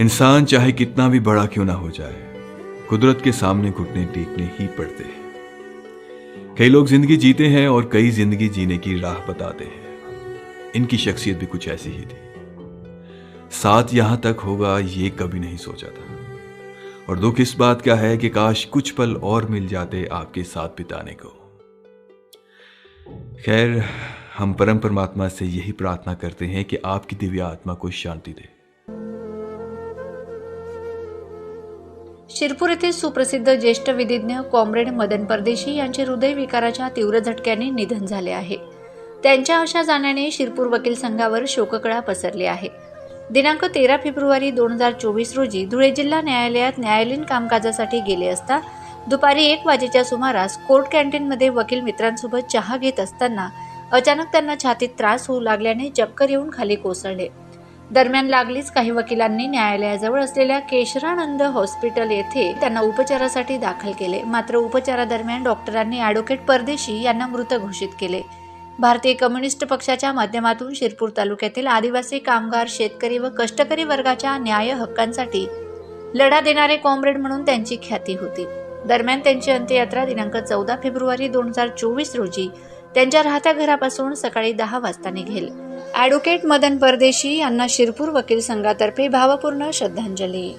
इंसान चाहे कितना भी बड़ा क्यों ना हो जाए, कुदरत के सामने घुटने टेकने ही पड़ते हैं। कई लोग ज़िंदगी जीते हैं और कई ज़िंदगी जीने की राह बताते हैं। इनकी शख्सियत भी कुछ ऐसी ही थी। साथ यहाँ तक होगा, ये कभी नहीं सोचा था। और दुख इस बात का है कि काश कुछ पल और मिल जाते आपके साथ बिताने को। खैर, हम परम परमात्मा से यही प्रार्थना करते हैं कि आपकी दिव्य आत्मा को शांति दे। शिरपूर येथील सुप्रसिद्ध ज्येष्ठ विधिज्ञ कॉम्रेड मदन परदेशी यांचे हृदयविकाराच्या तीव्र झटक्याने निधन झाले आहे. त्यांच्या अशा जाण्याने शिरपूर वकील संघावर शोककळा पसरली आहे. दिनांक तेरा फेब्रुवारी दोन हजार चोवीस रोजी धुळे जिल्हा न्यायालयात न्यायालयीन कामकाजासाठी गेले असता दुपारी एक वाजेच्या सुमारास कोर्ट कॅन्टीनमध्ये वकील मित्रांसोबत चहा घेत असताना अचानक त्यांना छातीत त्रास होऊ लागल्याने चक्कर येऊन खाली कोसळले. दरम्यान लागलीच काही वकिलांनी न्यायालयाजवळ असलेल्या केशरानंद हॉस्पिटल येथे त्यांना उपचारासाठी दाखल केले. मात्र उपचारादरम्यान डॉक्टरांनी ॲडव्होकेट परदेशी यांना मृत घोषित केले. भारतीय कम्युनिस्ट पक्षाच्या माध्यमातून शिरपूर तालुक्यातील आदिवासी कामगार शेतकरी व कष्टकरी वर्गाच्या न्याय हक्कांसाठी लढा देणारे कॉम्रेड म्हणून त्यांची ख्याती होती. दरम्यान त्यांची अंत्ययात्रा दिनांक चौदा फेब्रुवारी दोन हजार चोवीस रोजी त्यांच्या राहत्या घरापासून सकाळी दहा वाजता निघेल ॲडव्होकेट मदन परदेशी यांना शिरपूर वकील संघातर्फे भावपूर्ण श्रद्धांजली.